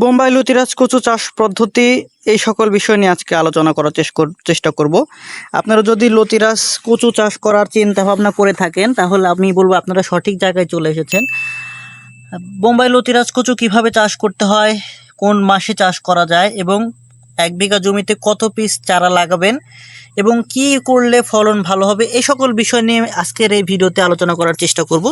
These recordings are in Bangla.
বোম্বাই লতিরাজ কচু চাষ পদ্ধতি, এই সকল বিষয় নিয়ে আজকে আলোচনা করার চেষ্টা করব। আপনারা যদি লতিরাজ কচু চাষ করার চিন্তা ভাবনা করে থাকেন, তাহলে আমি বলব আপনারা সঠিক জায়গায় চলে এসেছেন। বোম্বাই লতিরাজ কচু কীভাবে চাষ করতে হয়, কোন মাসে চাষ করা যায়, এবং এক বিঘা জমিতে কত পিস চারা লাগাবেন এবং কি করলে ফলন ভালো হবে এই সকল বিষয় নিয়ে আজকের এই ভিডিওতে আলোচনা করার চেষ্টা করব।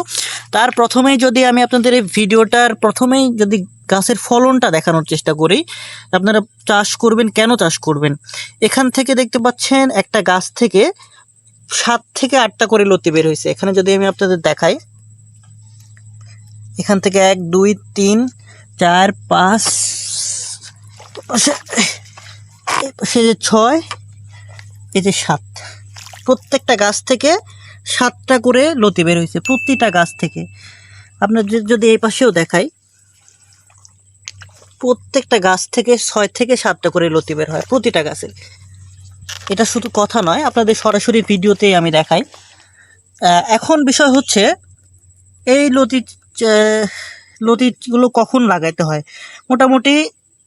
তার প্রথমেই যদি আমি আপনাদের এই ভিডিওটার প্রথমেই যদি গাছের ফলনটা দেখানোর চেষ্টা করি, আপনারা চাষ করবেন, কেন চাষ করবেন? এখান থেকে দেখতে পাচ্ছেন একটা গাছ থেকে সাত থেকে আটটা করে লতি বের হয়েছে। এখানে যদি আমি আপনাদের দেখাই, এখান থেকে এক, দুই, তিন, চার, পাঁচ যে ছয় এই যে সাত, প্রত্যেকটা গাছ থেকে সাতটা করে লতি বের হয়েছে, প্রতিটা গাছ থেকে। আপনার যদি এই পাশেও দেখাই, প্রত্যেকটা গাছ থেকে ছয় থেকে সাতটা করে লতি বের হয়, প্রতিটা গাছের। এটা শুধু কথা নয়, আপনাদের সরাসরি ভিডিওতেই আমি দেখাই। এখন বিষয় হচ্ছে, এই লতি লতিগুলো কখন লাগাইতে হয়? মোটামুটি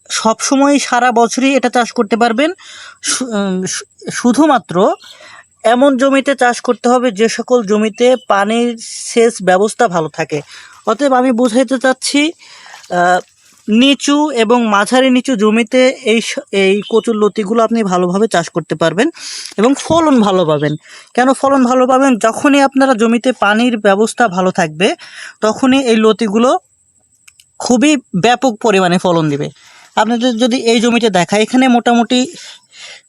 সব সময় সারা বছরই এটা চাষ করতে পারবেন। শুধুমাত্র এমন জমিতে চাষ করতে হবে যে সকল জমিতে পানির সেচ ব্যবস্থা ভালো থাকে। অতএব আমি বোঝাইতে চাচ্ছি নিচু এবং মাঝারি নিচু জমিতে এই এই কচুর লতিগুলো আপনি ভালোভাবে চাষ করতে পারবেন এবং ফলন ভালো পাবেন। কেন ফলন ভালো পাবেন? যখনই আপনারা জমিতে পানির ব্যবস্থা ভালো থাকবে, তখনই এই লতিগুলো খুবই ব্যাপক পরিমাণে ফলন দিবে। আপনাদের যদি এই জমিতে দেখা, এখানে মোটামুটি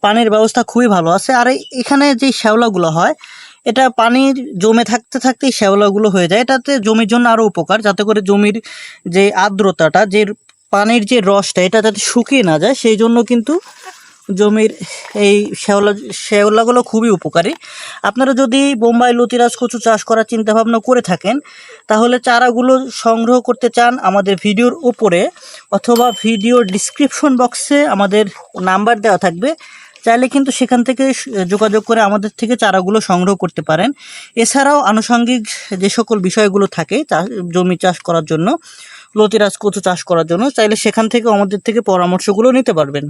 পানির ব্যবস্থা খুবই ভালো আছে। আর এখানে যে শ্যাওলাগুলো হয়, এটা পানির জমে থাকতে থাকতেই শ্যাওলাগুলো হয়ে যায়। এটাতে জমির জন্য আরও উপকার, যাতে করে জমির যে আর্দ্রতাটা, যে পানির যে রসটা এটা যাতে শুকিয়ে না যায়, সেই জন্য কিন্তু জমির এই শ্যাওলা, শ্যাওলাগুলো খুবই উপকারী। আপনারা যদি বোম্বাই লতিরাজ কচু চাষ করার চিন্তা ভাবনা করে থাকেন, তাহলে চারাগুলো সংগ্রহ করতে চান আমাদের ভিডিওর উপরে অথবা ভিডিওর ডিসক্রিপশন বক্সে আমাদের নাম্বার দেওয়া থাকবে। চাইলে কিন্তু সেখান থেকে যোগাযোগ করে আমাদের থেকে চারাগুলো সংগ্রহ করতে পারেন। এছাড়াও আনুষঙ্গিক যে সকল বিষয়গুলো থাকে জমি চাষ করার জন্য, লতিরাজ কচু চাষ করার জন্য, চাইলে সেখান থেকে আমাদের থেকে পরামর্শগুলো নিতে পারবেন।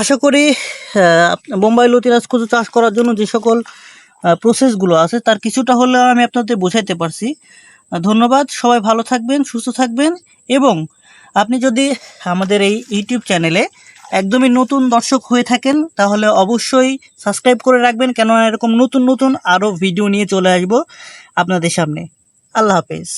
আশা করি বোম্বাই লতিরাজ কচু চাষ করার জন্য যে সকল প্রসেসগুলো আছে, তার কিছুটা হলেও আমি আপনাদের বোঝাইতে পারছি। ধন্যবাদ, সবাই ভালো থাকবেন, সুস্থ থাকবেন, এবং আপনি যদি আমাদের এই ইউটিউব চ্যানেলে একদমই নতুন দর্শক হয়ে থাকেন, তাহলে অবশ্যই সাবস্ক্রাইব করে রাখবেন, কেননা এরকম নতুন নতুন আরও ভিডিও নিয়ে চলে আসব আপনাদের সামনে। আল্লাহ হাফেজ।